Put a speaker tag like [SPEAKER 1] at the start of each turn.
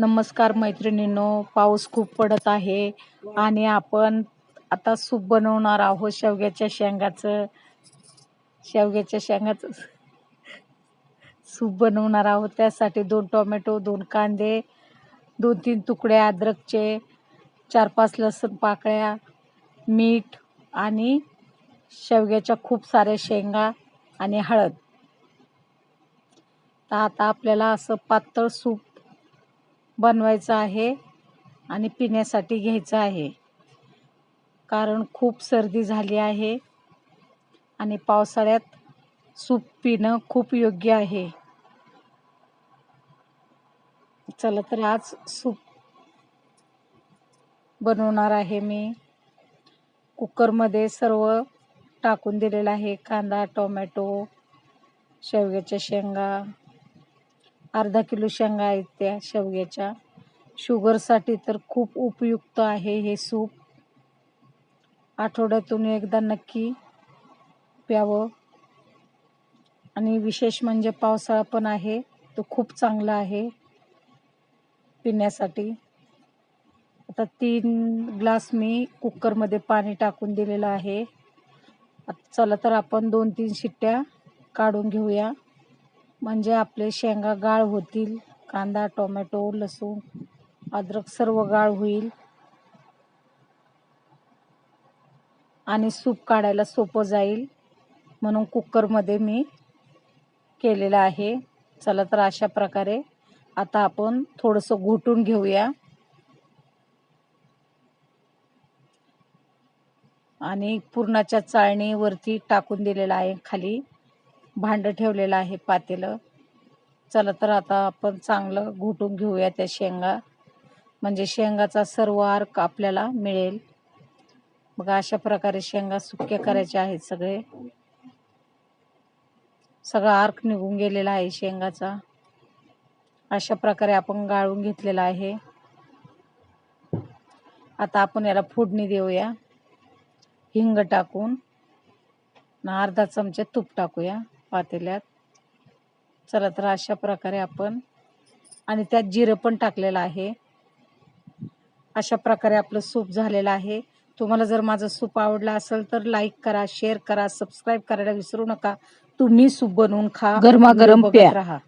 [SPEAKER 1] नमस्कार मैत्रिणींनो पाऊस खूप पडत आहे आणि आपण आता सूप बनवणार आहोत शेवग्याच्या शेंगाचं. शेवग्याच्या शेंगाचं सूप बनवणार आहोत. त्यासाठी दोन टोमॅटो दोन कांदे दोन तीन तुकडे अद्रकचे चार पाच लसूण पाकळ्या मीठ आणि शेवग्याच्या खूप साऱ्या शेंगा आणि हळद. तर आता आपल्याला असं पातळ सूप बनवायचं आहे आणि पिण्यासाठी घ्यायचं आहे. कारण खूप सर्दी झाली आहे आणि पावसाळ्यात सूप पिणं खूप योग्य आहे. चला तर आज सूप बनवणार आहे मी. कुकरमध्ये सर्व टाकून दिलेलं आहे. कांदा टोमॅटो शेवग्याच्या शेंगा अर्धा किलो शेंगा आहेत त्या शेवग्याच्या. शुगरसाठी तर खूप उपयुक्त आहे हे सूप. आठवड्यातून एकदा नक्की प्यावं. आणि विशेष म्हणजे पावसाळा पण आहे तो खूप चांगला आहे पिण्यासाठी. आता तीन ग्लास मी कुकरमध्ये पाणी टाकून दिलेलं आहे. चला तर आपण दोन तीन शिट्ट्या काढून घेऊया. म्हणजे आपले शेंगा गाळ होतील कांदा टोमॅटो लसूण अद्रक सर्व गाळ होईल. आणि सूप काढायला सोपं जाईल. म्हणून कुकरमध्ये मी केलेलं आहे. चला तर अशा प्रकारे आता आपण थोडंसं घोटून घेऊया. आणि पुरणाच्या चाळणीवरती टाकून दिलेलं आहे खाली. भांडं ठेवलेलं आहे पातेलं. चला तर आता आपण चांगलं घोटून घेऊया त्या शेंगा. म्हणजे शेंगाचा सर्व अर्क आपल्याला मिळेल. मग अशा प्रकारे शेंगा सुक्या करायच्या आहेत सगळे. सगळा अर्क निघून गेलेला आहे शेंगाचा. अशा प्रकारे आपण गाळून घेतलेला आहे. आता आपण याला फोडणी देऊया. हिंग टाकून. अर्धा चमचा तूप टाकूया. पातेल्यात. चला तर अशा प्रकारे आपण आणि त्यात जिरं पण टाकलेलं आहे. अशा प्रकारे आपलं सूप झालेलं आहे. तुम्हाला जर माझं सूप आवडलं असेल तर लाईक करा शेअर करा सबस्क्राईब करायला विसरू नका. तुम्ही सूप बनवून खा.
[SPEAKER 2] गरमागरम प्या.
[SPEAKER 1] राहा.